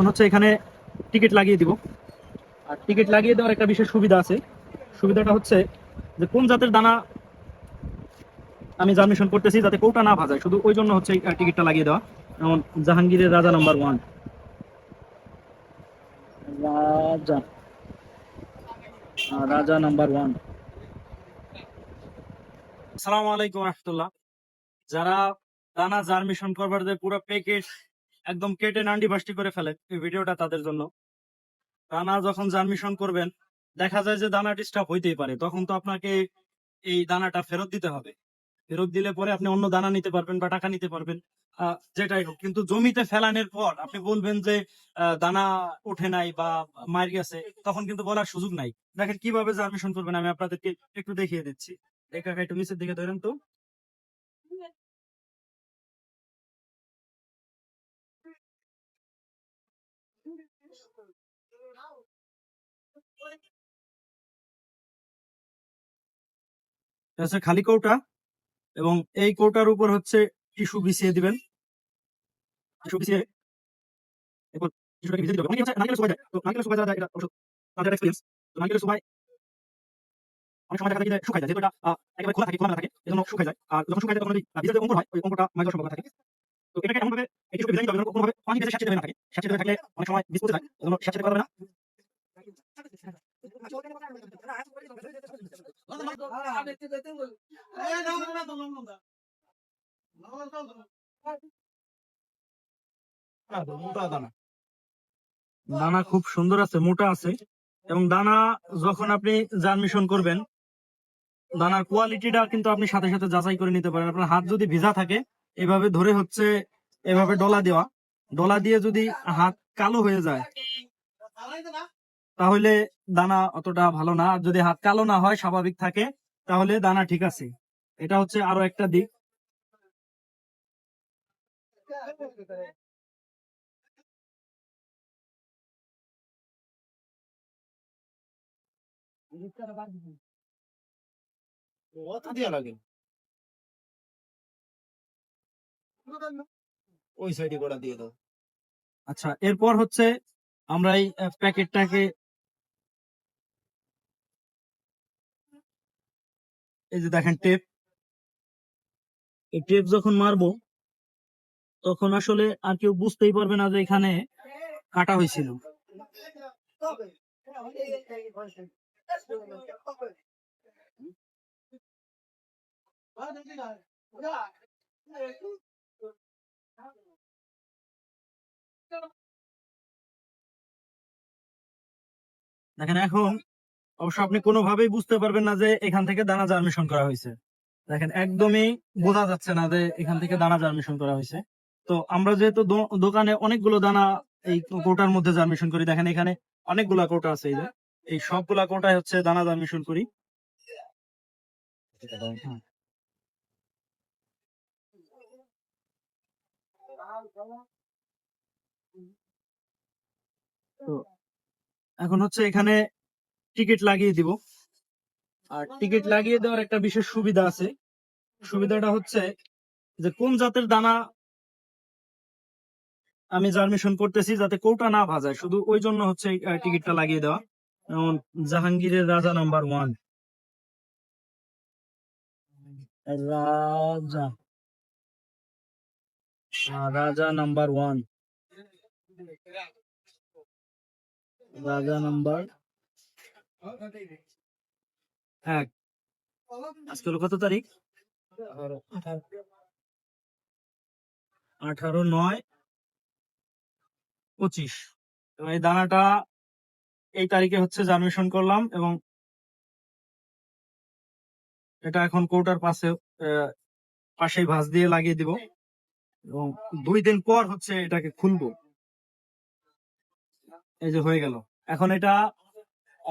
এখন হচ্ছে এখানে টিকিট লাগিয়ে দিব। আর টিকিট লাগিয়ে দেওয়ার একটা বিশেষ সুবিধা আছে। সুবিধাটা হচ্ছে যে কোন জাতের দানা আমি জার্মিশন করতেছি যাতে কৌটা না ভাজায়। শুধু ওই জন্য হচ্ছে টিকিটটা লাগিয়ে দেওয়া। যেমন জাহাঙ্গীরের রাজা নাম্বার ওয়ান রাজা। রাজা নাম্বার ওয়ান আসসালামু আলাইকুম রহমতুল্লাহ। যারা দানা জার্মিশন করবার যে পুরো প্যাকেট একদম কেটে নান্ডি বাস্টি করে ফেলে এই ভিডিওটা তাদের জন্য। দানা যখন জার্মিশন করবেন, দেখা যায় যে দানা ডিস্টার্ব হইতেই পারে। তখন তো আপনাকে এই দানাটা ফেরত দিতে হবে। ফেরত দিলে পরে আপনি অন্য দানা নিতে পারবেন বা টাকা নিতে পারবেন যেটাই হোক। কিন্তু জমিতে ফেলানোর পর আপনি বলবেন যে দানা ওঠে নাই বা মার গেছে, তখন কিন্তু বলার সুযোগ নাই। দেখেন কীভাবে জার্মিশন করবেন আমি আপনাদেরকে একটু দেখিয়ে দিচ্ছি। কাকা একটু নিচের দিকে ধরেন তো। হচ্ছে খালি কৌটা এবং এই কৌটার উপর হচ্ছে টিস্যু বিছিয়ে দিবেন। টিস্যু বিছিয়ে এরপর টিস্যুটাকে ভিজিয়ে হবে অনেকে হচ্ছে নারকেলের সুবাই দেয়। তো নারকেলের সুবাই যারা এটা অবশ্য তাদের এক্সপিরিয়েন্স তো নারকেলের সুবাই অনেক সময় দেখা যায় যে শুকায় যায়। যেহেতু এটা একেবারে খোলা থাকে খোলা থাকে এজন্য শুকায় যায়। আর যখন শুকায় যায় তখন আহ, ভিজে যে অঙ্কুর হয় ওই অঙ্কুরটা যাওয়ার থাকে। দানা। খুব সুন্দর আছে, মোটা আছে। এবং দানা যখন আপনি জার্মিশন করবেন, দানার কোয়ালিটিটা কিন্তু আপনি সাথে সাথে যাচাই করে নিতে পারেন। আপনার হাত যদি ভিজা থাকে এভাবে ধরে হচ্ছে এভাবে ডলা দেওয়া। ডলা দিয়ে যদি হাত কালো হয়ে যায়, তাহলে দানা অতটা ভালো না। আর যদি হাত কালো না হয়, স্বাভাবিক থাকে, তাহলে দানা ঠিক আছে। এটা হচ্ছে আরও একটা দিক। কথা দিয়া লাগে? ওই সাইডে গোড়া দিয়ে দাও। আচ্ছা এরপর হচ্ছে আমরা এই প্যাকেটটাকে এই যে দেখেন টেপ এই টেপ যখন মারবো তখন আসলে আর কেউ বুঝতেই পারবে না যে এখানে কাটা হয়েছিল। দেখেন, এখন অবশ্য আপনি কোনোভাবেই বুঝতে পারবেন না যে এখান থেকে দানা জার্মিশন করা হয়েছে। দেখেন, একদমই বোঝা যাচ্ছে না যে এখান থেকে দানা জার্মিশন করা হয়েছে। তো আমরা যেহেতু দোকানে অনেকগুলো দানা এই কোটার মধ্যে জার্মিশন করি, দেখেন এখানে অনেকগুলা কোটা আছে এই এই সবগুলা কোটায় হচ্ছে দানা জার্মিশন করি। তো এখন হচ্ছে এখানে টিকিট লাগিয়ে দিব। আর টিকিট লাগিয়ে দেওয়ার একটা বিশেষ সুবিধা আছে। সুবিধাটা হচ্ছে যে কোন জাতের দানা আমি জার্মিশন করতেছি যাতে কৌটা না ভাজায়। শুধু ওই জন্য হচ্ছে টিকিটটা লাগিয়ে দেওয়া। যেমন জাহাঙ্গীরের রাজা নাম্বার ওয়ান রাজা। রাজা নাম্বার ওয়ান রাজা নাম্বার এক। আজকে কত তারিখ? আঠারো নয় পঁচিশ। এবং এই দানাটা এই তারিখে হচ্ছে জার্মিশন করলাম এবং এটা এখন কৌটার পাশে পাশেই ভাঁজ দিয়ে লাগিয়ে দিব। এবং দুই দিন পর হচ্ছে এটাকে খুলবো। এই যে হয়ে গেল। এখন এটা,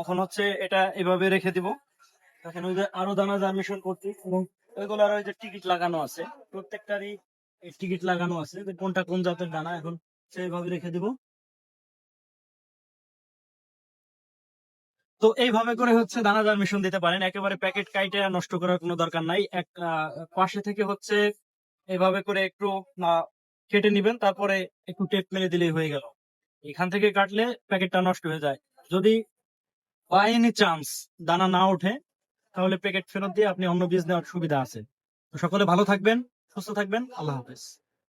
এখন হচ্ছে এটা এভাবে রেখে দিব। দেখেন ওই যে আরও দানা জার্মিশন করছি এবং ওইগুলোর ওই যে টিকিট লাগানো আছে। প্রত্যেকটারই টিকিট লাগানো আছে কোনটা কোন জাতের দানা, এখন সেইভাবে রেখে দিব। তো এইভাবে করে হচ্ছে দানা জার্মিশন দিতে পারেন। একেবারে প্যাকেট কাইটে নষ্ট করার কোনো দরকার নাই। এক পাশে থেকে হচ্ছে এইভাবে করে একটু কেটে নিবেন, তারপরে একটু টেপ মেরে দিলেই হয়ে গেল। এখান থেকে কাটলে প্যাকেটটা নষ্ট হয়ে যায়। যদি বাই এনি চান্স দানা না ওঠে, তাহলে প্যাকেট ফেরত দিয়ে আপনি অন্য বীজ নেওয়ার সুবিধা আছে। তো সকলে ভালো থাকবেন, সুস্থ থাকবেন। আল্লাহ হাফেজ।